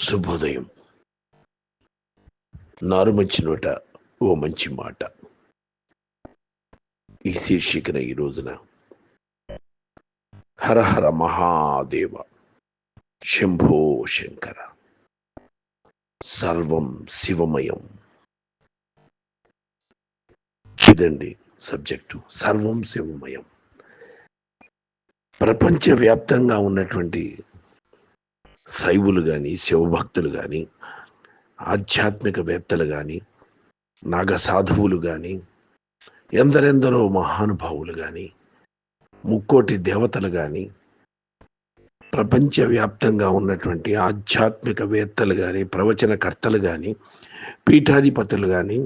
శుభోదయం. నారుమంచి నోట ఓ మంచి మాట. ఈ శీర్షికన ఈ రోజున హరహర మహాదేవ శంభో శంకర. సర్వం శివమయం. ఇదండి సబ్జెక్టు సర్వం శివమయం. ప్రపంచవ్యాప్తంగా ఉన్నటువంటి శైవులు కానీ శివభక్తులు కానీ ఆధ్యాత్మికవేత్తలు కానీ నాగ సాధువులు కానీ ఎందరెందరో మహానుభావులు కానీ ముక్కోటి దేవతలు కానీ ప్రపంచవ్యాప్తంగా ఉన్నటువంటి ఆధ్యాత్మికవేత్తలు కానీ ప్రవచనకర్తలు కానీ పీఠాధిపతులు కానీ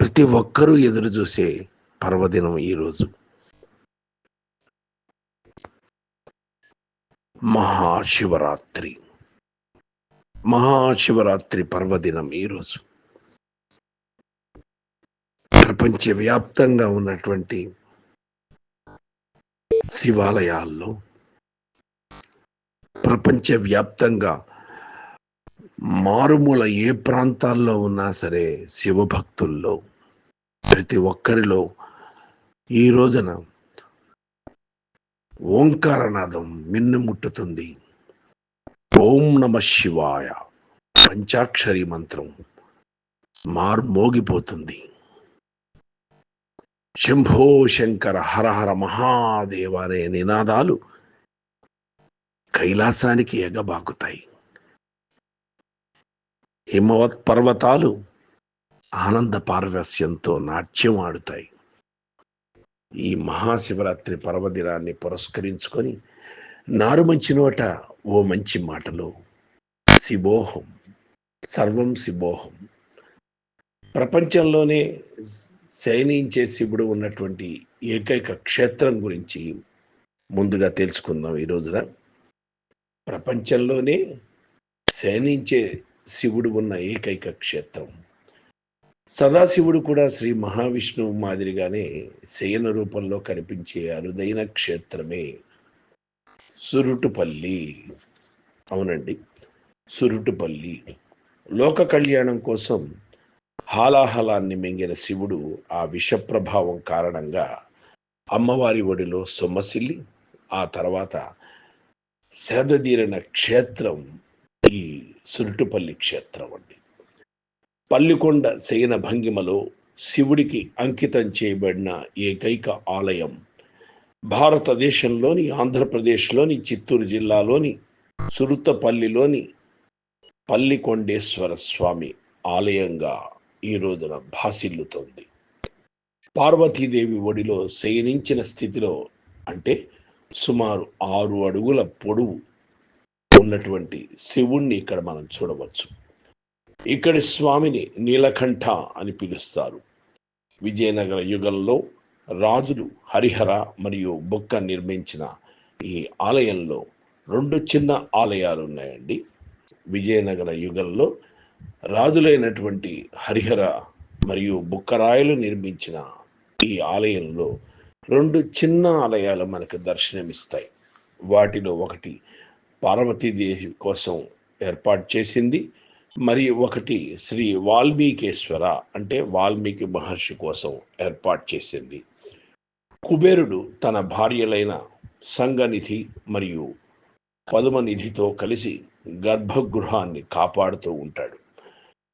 ప్రతి ఒక్కరూ ఎదురు చూసే పర్వదినం ఈరోజు. మహాశివరాత్రి. మహాశివరాత్రి పర్వదినం ఈరోజు. ప్రపంచవ్యాప్తంగా ఉన్నటువంటి శివాలయాల్లో ప్రపంచవ్యాప్తంగా మారుమూల ఏ ప్రాంతాల్లో ఉన్నా సరే శివభక్తుల్లో ప్రతి ఒక్కరిలో ఈ రోజున ఓంకారనాదం మిన్నుముట్టుతుంది ఓం నమ శివాయ. పంచాక్షరి మంత్రం మార్మోగిపోతుంది శంభో శంకర హరహర మహాదేవ అనే నినాదాలు కైలాసానికి ఎగబాకుతాయి. హిమవత్ పర్వతాలు ఆనంద పార్వస్యంతో నాట్యం ఆడుతాయి. ఈ మహాశివరాత్రి పర్వదినాన్ని పురస్కరించుకొని నారుమంచి నోట ఓ మంచి మాటలు. శివోహం సర్వం శివోహం ప్రపంచంలోనే శయనించే శివుడు ఉన్నటువంటి ఏకైక క్షేత్రం గురించి ముందుగా తెలుసుకుందాం ఈ రోజున. ప్రపంచంలోనే శయనించే శివుడు ఉన్న ఏకైక క్షేత్రం. సదాశివుడు కూడా శ్రీ మహావిష్ణువు మాదిరిగానే శయన రూపంలో కనిపించే అరుదైన క్షేత్రమే సురుటుపల్లి. అవునండి. సురుటుపల్లి. లోక కళ్యాణం కోసం హాలాహలాన్ని మింగిన శివుడు ఆ విషప్రభావం కారణంగా అమ్మవారి ఒడిలో సొమ్మసిల్లి ఆ తర్వాత సేదదీరిన క్షేత్రం ఈ సురుటుపల్లి క్షేత్రం అండి. పల్లికొండ శయన భంగిమలో శివుడికి అంకితం చేయబడిన ఏకైక ఆలయం. భారతదేశంలోని ఆంధ్రప్రదేశ్లోని చిత్తూరు జిల్లాలోని సురుతపల్లిలోని పల్లికొండేశ్వర స్వామి ఆలయంగా ఈ రోజున భాసిల్లుతోంది. పార్వతీదేవి ఒడిలో శయనించిన స్థితిలో అంటే సుమారు ఆరు అడుగుల పొడవు ఉన్నటువంటి శివుణ్ణి ఇక్కడ మనం చూడవచ్చు. ఇక్కడి స్వామిని నీలకంఠ అని పిలుస్తారు. విజయనగర యుగంలో రాజులు హరిహర మరియు బొక్క నిర్మించిన ఈ ఆలయంలో రెండు చిన్న ఆలయాలు ఉన్నాయండి. విజయనగర యుగంలో రాజులైనటువంటి హరిహర మరియు బుక్కరాయలు నిర్మించిన ఈ ఆలయంలో రెండు చిన్న ఆలయాలు మనకు దర్శనమిస్తాయి. వాటిలో ఒకటి పార్వతీదేవి కోసం ఏర్పాటు చేసింది. మరి ఒకటి శ్రీ వాల్మీకేశ్వర అంటే వాల్మీకి మహర్షి కోసం ఏర్పాటు చేసింది. కుబేరుడు తన భార్యలైన సంగనిధి మరియు పదుమనిధితో కలిసి గర్భగృహాన్ని కాపాడుతూ ఉంటాడు.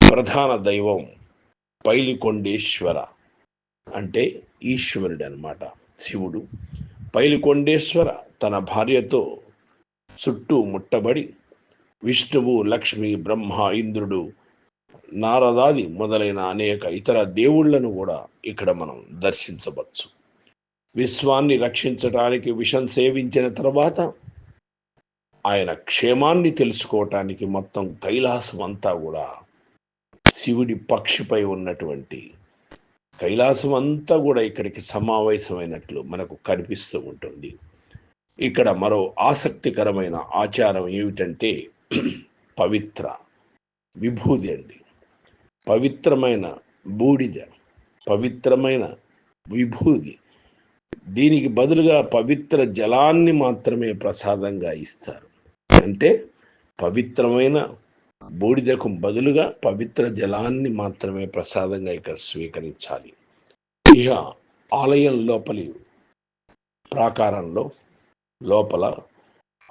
ప్రధాన దైవం పైలికొండేశ్వర అంటే ఈశ్వరుడు అనమాట శివుడు పైలికొండేశ్వర తన భార్యతో చుట్టూ ముట్టబడి విష్ణువు లక్ష్మి బ్రహ్మ ఇంద్రుడు నారదాది మొదలైన అనేక ఇతర దేవుళ్ళను కూడా ఇక్కడ మనం దర్శించవచ్చు. విశ్వాన్ని రక్షించడానికి విషం సేవించిన తర్వాత ఆయన క్షేమాన్ని తెలుసుకోవటానికి మొత్తం కైలాసం అంతా కూడా శివుడి పక్షిపై ఉన్నటువంటి కైలాసం అంతా కూడా ఇక్కడికి సమావేశమైనట్లు మనకు కనిపిస్తూ ఉంటుంది. ఇక్కడ మరో ఆసక్తికరమైన ఆచారం ఏమిటంటే పవిత్ర విభూది అండి. పవిత్రమైన బూడిద పవిత్రమైన విభూది. దీనికి బదులుగా పవిత్ర జలాన్ని మాత్రమే ప్రసాదంగా ఇస్తారు. అంటే పవిత్రమైన బూడిదకు బదులుగా పవిత్ర జలాన్ని మాత్రమే ప్రసాదంగా ఇక్కడ స్వీకరించాలి. ఇక ఆలయం లోపలి ప్రాకారంలో లోపల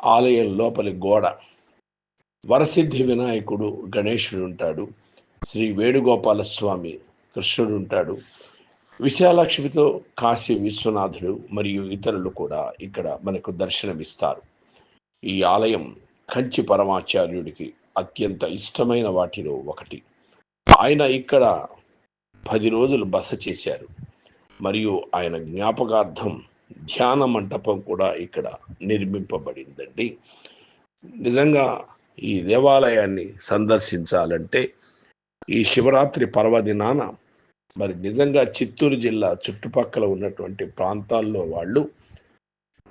ఆలయం లోపలి గోడ వరసిద్ధి వినాయకుడు గణేశుడు ఉంటాడు శ్రీ వేణుగోపాల స్వామి కృష్ణుడు ఉంటాడు విశాలక్ష్మితో కాశీ విశ్వనాథుడు మరియు ఇతరులు కూడా ఇక్కడ మనకు దర్శనమిస్తారు. ఈ ఆలయం కంచి పరమాచార్యుడికి అత్యంత ఇష్టమైన వాటిలో ఒకటి. ఆయన ఇక్కడ పది రోజులు బస చేశారు. మరియు ఆయన జ్ఞాపకార్థం ధ్యాన మంటపం కూడా ఇక్కడ నిర్మింపబడిందండి. నిజంగా ఈ దేవాలయాన్ని సందర్శించాలంటే ఈ శివరాత్రి పర్వదినాన మరి నిజంగా చిత్తూరు జిల్లా చుట్టుపక్కల ఉన్నటువంటి ప్రాంతాల్లో వాళ్ళు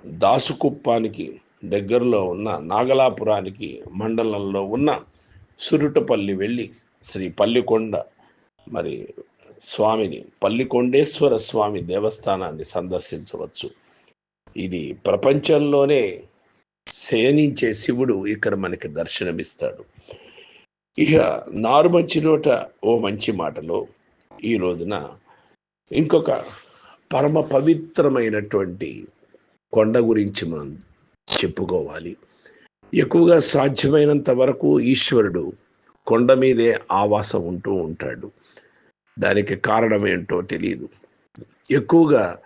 దాసుకుప్పానికి దగ్గరలో ఉన్న నాగలాపురానికి మండలంలో ఉన్న సురుటపల్లి వెళ్ళి శ్రీ పల్లికొండ మరి స్వామిని పల్లికొండేశ్వర స్వామి దేవస్థానాన్ని సందర్శించవచ్చు. ఇది ప్రపంచంలోనే శయనించే శివుడు ఇక్కడ మనకి దర్శనమిస్తాడు. ఇక నారు మంచి నోట ఓ మంచి మాటలో ఈ రోజున ఇంకొక పరమ పవిత్రమైనటువంటి కొండ గురించి మనం చెప్పుకోవాలి. ఎక్కువగా సాధ్యమైనంత వరకు ఈశ్వరుడు కొండ మీదే ఆవాసం ఉంటూ ఉంటాడు. దానికి కారణం ఏంటో తెలియదు ఎక్కువగా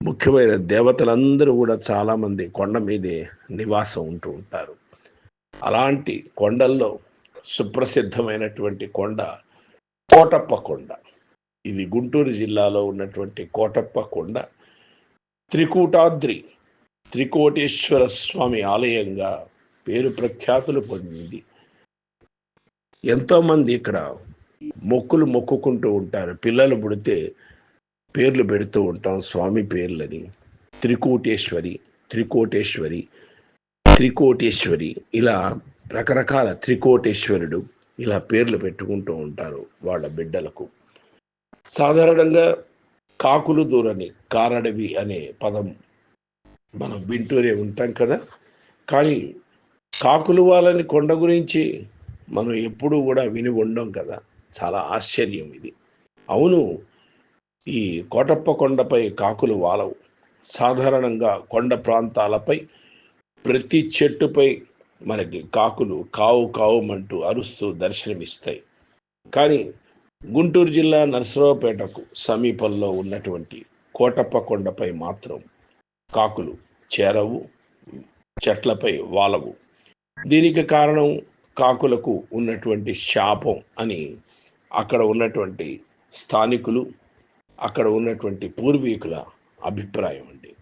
ముఖ్యమైన దేవతలందరూ కూడా చాలామంది కొండ మీదే నివాసం ఉంటూ ఉంటారు. అలాంటి కొండల్లో సుప్రసిద్ధమైనటువంటి కొండ కోటప్ప కొండ. ఇది గుంటూరు జిల్లాలో ఉన్నటువంటి కోటప్ప కొండ. త్రికూటాద్రి త్రికోటేశ్వర స్వామి ఆలయంగా పేరు ప్రఖ్యాతులు పొందింది. ఎంతోమంది ఇక్కడ మొక్కులు మొక్కుకుంటూ ఉంటారు. పిల్లలు పుడితే పేర్లు పెడుతూ ఉంటాం స్వామి పేర్లని. త్రికూటేశ్వరి త్రికోటేశ్వరి త్రికోటేశ్వరి ఇలా రకరకాల త్రికోటేశ్వరుడు ఇలా పేర్లు పెట్టుకుంటూ ఉంటారు వాళ్ళ బిడ్డలకు. సాధారణంగా కాకులు దూరని కారడవి అనే పదం మనం వింటూనే ఉంటాం కదా. కానీ కాకులు వాళ్ళని కొండ గురించి మనం ఎప్పుడూ కూడా విని ఉండం కదా. చాలా ఆశ్చర్యం ఇది. అవును ఈ కోటప్ప కొండపై కాకులు వాలవు. సాధారణంగా కొండ ప్రాంతాలపై ప్రతి చెట్టుపై మనకి కాకులు కావు కావుమంటూ అరుస్తూ దర్శనమిస్తాయి. కానీ గుంటూరు జిల్లా నర్సరావుపేటకు సమీపంలో ఉన్నటువంటి కోటప్ప కొండపై మాత్రం కాకులు చేరవు చెట్లపై వాలవు. దీనికి కారణం కాకులకు ఉన్నటువంటి శాపం అని అక్కడ ఉన్నటువంటి స్థానికులు అక్కడ ఉన్నటువంటి పూర్వీకుల అభిప్రాయం అండి.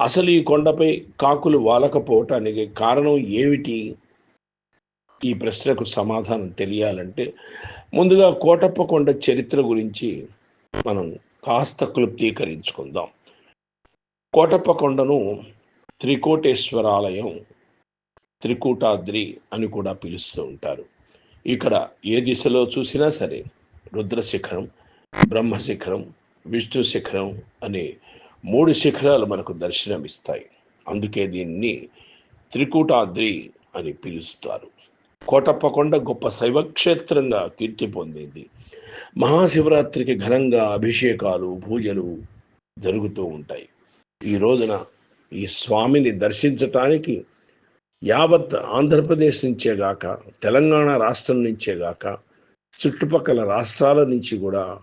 అసలు ఈ కొండపై కాకులు వాలకపోవటానికి కారణం ఏమిటి? ఈ ప్రశ్నకు సమాధానం తెలియాలంటే ముందుగా కోటప్ప కొండ చరిత్ర గురించి మనం కాస్త క్లుప్తీకరించుకుందాం. కోటప్ప కొండను త్రికోటేశ్వరాలయం త్రికూటాద్రి అని కూడా పిలుస్తూ ఉంటారు. ఇక్కడ ఏ దిశలో చూసినా సరే రుద్రశిఖరం బ్రహ్మశిఖరం విష్ణు శిఖరం అనే మూడు శిఖరాలు మనకు దర్శనమిస్తాయి. అందుకే దీన్ని త్రికూటాద్రి అని పిలుస్తారు. కోటప్పకొండ గొప్ప శైవక్షేత్రంగా కీర్తి పొందింది. మహాశివరాత్రికి ఘనంగా అభిషేకాలు పూజలు జరుగుతూ ఉంటాయి. ఈ రోజున ఈ స్వామిని దర్శించటానికి యావత్ ఆంధ్రప్రదేశ్ నుంచే గాక తెలంగాణ రాష్ట్రం నుంచే గాక చుట్టుపక్కల రాష్ట్రాల నుంచి కూడా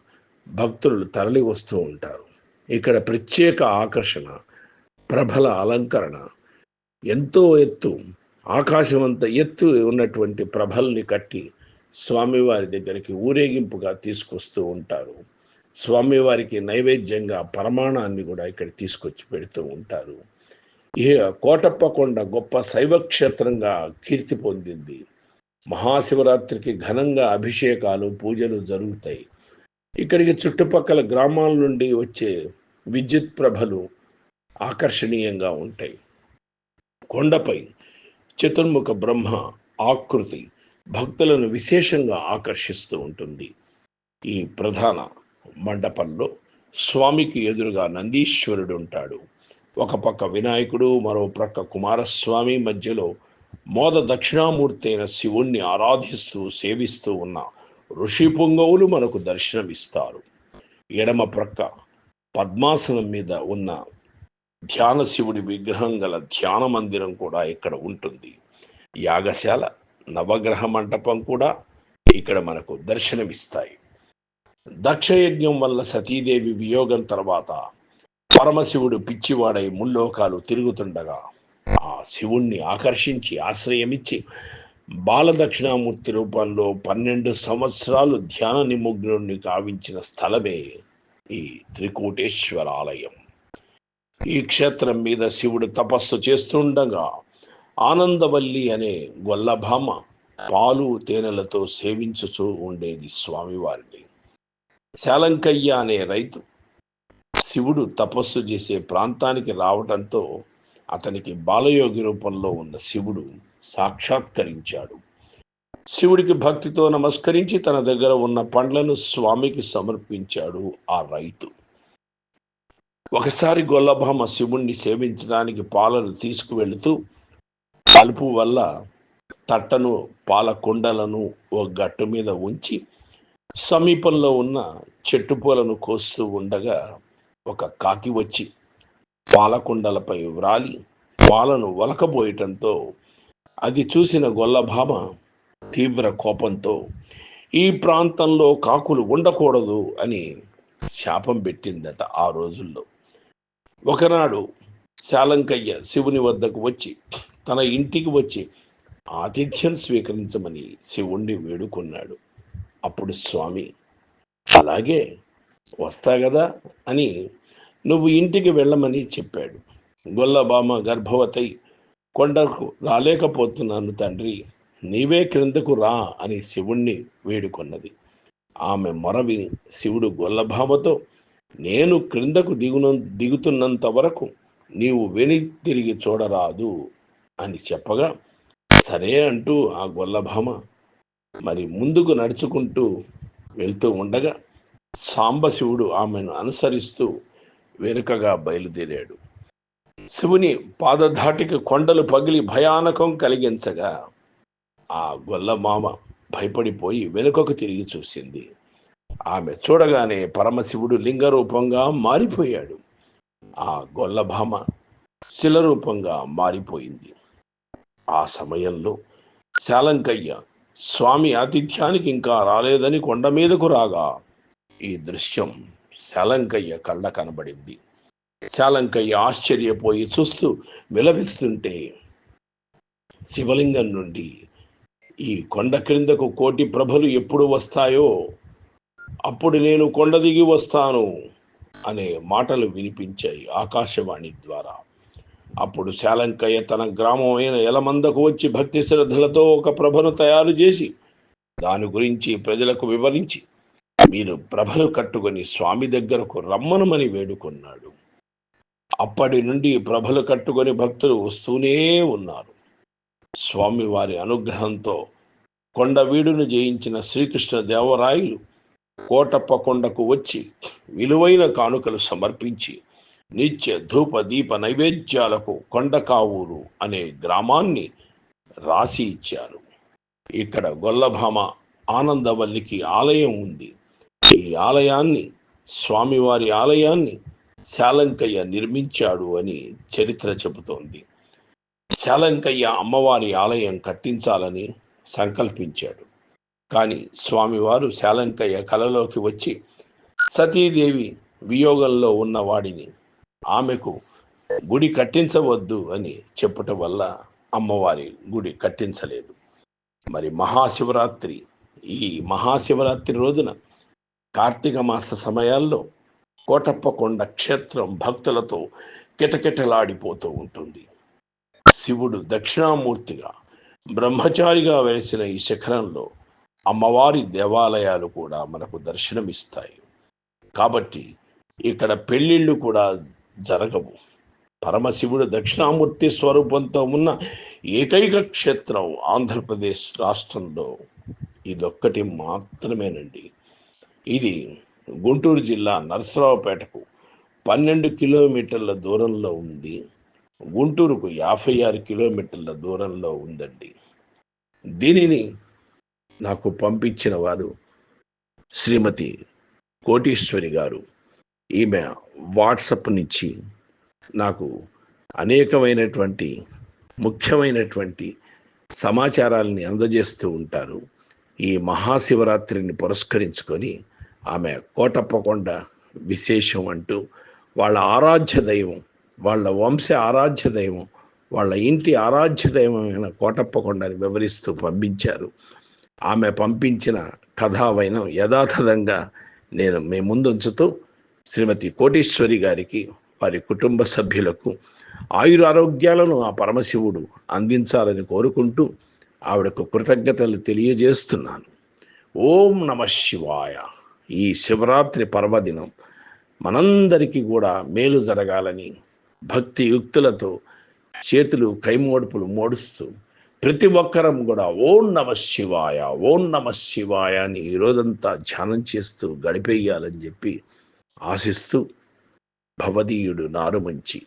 భక్తులు తరలి వస్తూ ఉంటారు. ఇక్కడ ప్రత్యేక ఆకర్షణ ప్రబల అలంకరణ ఎంతో ఎత్తు ఆకాశమంత ఎత్తు ఉన్నటువంటి ప్రభల్ని కట్టి స్వామివారి దగ్గరికి ఊరేగింపుగా తీసుకొస్తూ ఉంటారు. స్వామివారికి నైవేద్యంగా పరమాణాన్ని కూడా ఇక్కడ తీసుకొచ్చి పెడుతూ ఉంటారు. ఇక కోటప్ప కొండ గొప్ప శైవక్షేత్రంగా కీర్తి పొందింది. మహాశివరాత్రికి ఘనంగా అభిషేకాలు పూజలు జరుగుతాయి. ఇక్కడికి చుట్టుపక్కల గ్రామాల నుండి వచ్చే విద్యుత్ ప్రభలు ఆకర్షణీయంగా ఉంటాయి. కొండపై చతుర్ముఖ బ్రహ్మ ఆకృతి భక్తులను విశేషంగా ఆకర్షిస్తూ ఉంటుంది. ఈ ప్రధాన మండపంలో స్వామికి ఎదురుగా నందీశ్వరుడు ఉంటాడు. ఒక పక్క వినాయకుడు మరో ప్రక్క కుమారస్వామి మధ్యలో మోద దక్షిణామూర్తి అయిన శివుణ్ణి ఆరాధిస్తూ సేవిస్తూ ఉన్న ఋషి పొంగవులు మనకు దర్శనమిస్తారు. ఎడమ ప్రక్క పద్మాసనం మీద ఉన్న ధ్యాన శివుడి విగ్రహం గల ధ్యాన మందిరం కూడా ఇక్కడ ఉంటుంది. యాగశాల నవగ్రహ మంటపం కూడా ఇక్కడ మనకు దర్శనమిస్తాయి. దక్షయజ్ఞం వల్ల సతీదేవి వియోగం తర్వాత పరమశివుడు పిచ్చివాడై ముల్లోకాలు తిరుగుతుండగా ఆ శివుణ్ణి ఆకర్షించి ఆశ్రయమిచ్చి బాలదక్షిణామూర్తి రూపంలో పన్నెండు సంవత్సరాలు ధ్యాన నిమగ్నుడిని కావించిన స్థలమే ఈ త్రికూటేశ్వర ఆలయం ఈ క్షేత్రం మీద శివుడు తపస్సు చేస్తుండగా ఆనందవల్లి అనే గొల్లభామ పాలు తేనెలతో సేవించుచూ ఉండేది స్వామివారిని. శాలంకయ్య అనే రైతు శివుడు తపస్సు చేసే ప్రాంతానికి రావటంతో అతనికి బాలయోగి రూపంలో ఉన్న శివుడు సాక్షాత్కరించాడు. శివుడికి భక్తితో నమస్కరించి తన దగ్గర ఉన్న పండ్లను స్వామికి సమర్పించాడు ఆ రైతు. ఒకసారి గొల్లభామ శివుణ్ణి సేవించడానికి పాలను తీసుకువెళుతూ కలుపు వల్ల తట్టను పాల కుండలను ఓ గట్టు మీద ఉంచి సమీపంలో ఉన్న చెట్టు పూలను కోస్తూ ఉండగా ఒక కాకి వచ్చి పాలకుండలపై వ్రాలి పాలను వలకబోయటంతో అది చూసిన గొల్లభామ తీవ్ర కోపంతో ఈ ప్రాంతంలో కాకులు ఉండకూడదు అని శాపం పెట్టిందట ఆ రోజుల్లో. ఒకనాడు శాలంకయ్య శివుని వద్దకు వచ్చి తన ఇంటికి వచ్చి ఆతిథ్యం స్వీకరించమని శివుణ్ణి వేడుకున్నాడు. అప్పుడు స్వామి అలాగే వస్తా కదా అని నువ్వు ఇంటికి వెళ్ళమని చెప్పాడు. గొల్లబామ గర్భవతై కొండకు రాలేకపోతున్నాను తండ్రి నీవే క్రిందకు రా అని శివుణ్ణి వేడుకొన్నది. ఆమె మొరవి శివుడు గొల్లభామతో నేను క్రిందకు దిగున దిగుతున్నంత వరకు నీవు వెని తిరిగి చూడరాదు అని చెప్పగా సరే అంటూ ఆ గొల్లభామ మరి ముందుకు నడుచుకుంటూ వెళ్తూ ఉండగా సాంబశివుడు ఆమెను అనుసరిస్తూ వెనుకగా బయలుదేరాడు. శివుని పాదధాటికి కొండలు పగిలి భయానకం కలిగించగా ఆ గొల్లమామ భయపడిపోయి వెనుకకు తిరిగి చూసింది. ఆమె చూడగానే పరమశివుడు లింగరూపంగా మారిపోయాడు. ఆ గొల్లభామ శిలరూపంగా మారిపోయింది. ఆ సమయంలో శాలంకయ్య స్వామి ఆతిథ్యానికి ఇంకా రాలేదని కొండ మీదకు రాగా. ఈ దృశ్యం శాలంకయ్య కళ్ళ కనబడింది. శాలంకయ్య ఆశ్చర్యపోయి చూస్తూ విలపిస్తుంటే శివలింగం నుండి ఈ కొండ క్రిందకు కోటి ప్రభలు ఎప్పుడు వస్తాయో అప్పుడు నేను కొండ దిగి వస్తాను అనే మాటలు వినిపించాయి ఆకాశవాణి ద్వారా. అప్పుడు శాలంకయ్య తన గ్రామమైన ఎలమందకు వచ్చి భక్తి శ్రద్ధలతో ఒక ప్రభను తయారు చేసి దాని గురించి ప్రజలకు వివరించి మీరు ప్రభలు కట్టుకొని స్వామి దగ్గరకు రమ్మనమని వేడుకున్నాడు. అప్పటి నుండి ప్రభలు కట్టుకొని భక్తులు వస్తూనే ఉన్నారు. స్వామి వారి అనుగ్రహంతో కొండవీడును జయించిన శ్రీకృష్ణ దేవరాయలు కోటప్ప కొండకు వచ్చి విలువైన కానుకలు సమర్పించి నిత్య ధూప దీప నైవేద్యాలకు కొండకావూరు అనే గ్రామాన్ని రాసి ఇచ్చారు. ఇక్కడ గొల్లభామ ఆనందవల్లికి ఆలయం ఉంది. ఈ ఆలయాన్ని స్వామివారి ఆలయాన్ని శాలంకయ్య నిర్మించాడు అని చరిత్ర చెబుతోంది. శాలంకయ్య అమ్మవారి ఆలయం కట్టించాలని సంకల్పించాడు. కానీ స్వామివారు శాలంకయ్య కలలోకి వచ్చి సతీదేవి వియోగంలో ఉన్న వాడిని ఆమెకు గుడి కట్టించవద్దు అని చెప్పటం వల్ల అమ్మవారి గుడి కట్టించలేదు. మరి మహాశివరాత్రి ఈ మహాశివరాత్రి రోజున కార్తీక మాస సమయాల్లో కోటప్పకొండ క్షేత్రం భక్తులతో కిటకిటలాడిపోతూ ఉంటుంది. శివుడు దక్షిణామూర్తిగా బ్రహ్మచారిగా వెలిసిన ఈ శిఖరంలో అమ్మవారి దేవాలయాలు కూడా మనకు దర్శనమిస్తాయి. కాబట్టి ఇక్కడ పెళ్ళిళ్ళు కూడా జరగవు. పరమశివుడు దక్షిణామూర్తి స్వరూపంతో ఉన్న ఏకైక క్షేత్రం ఆంధ్రప్రదేశ్ రాష్ట్రంలో ఇదొక్కటి మాత్రమేనండి. ఇది గుంటూరు జిల్లా నరసరావుపేటకు పన్నెండు కిలోమీటర్ల దూరంలో ఉంది. గుంటూరుకు యాభై ఆరు కిలోమీటర్ల దూరంలో ఉందండి. దీనిని నాకు పంపించిన వారు శ్రీమతి కోటీశ్వరి గారు. ఈమె వాట్సప్ నుంచి నాకు అనేకమైనటువంటి ముఖ్యమైనటువంటి సమాచారాలని అందజేస్తూ ఉంటారు. ఈ మహాశివరాత్రిని పురస్కరించుకొని ఆమె కోటప్పకొండ విశేషం అంటూ వాళ్ళ ఆరాధ్య దైవం వాళ్ళ వంశ ఆరాధ్య దైవం వాళ్ళ ఇంటి ఆరాధ్య దైవమైన కోటప్పకొండని వివరిస్తూ పంపించారు. ఆమె పంపించిన కథావైనం యథాతథంగా నేను మీ ముందుంచుతూ శ్రీమతి కోటేశ్వరి గారికి వారి కుటుంబ సభ్యులకు ఆయుర ఆరోగ్యాలను ఆ పరమశివుడు అందించాలని కోరుకుంటూ ఆవిడకు కృతజ్ఞతలు తెలియజేస్తున్నాను. ఓం నమ శివాయ. ఈ శివరాత్రి పర్వదినం మనందరికీ కూడా మేలు జరగాలని భక్తి యుక్తులతో చేతులు కైమోడుపులు మోడుస్తూ ప్రతి ఒక్కరం కూడా ఓం నమ శివాయ ఓం నమ శివాయ అని ఈ రోజంతా ధ్యానం చేస్తూ గడిపేయాలని చెప్పి ఆశిస్తూ భవదీయుడు నారు మంచి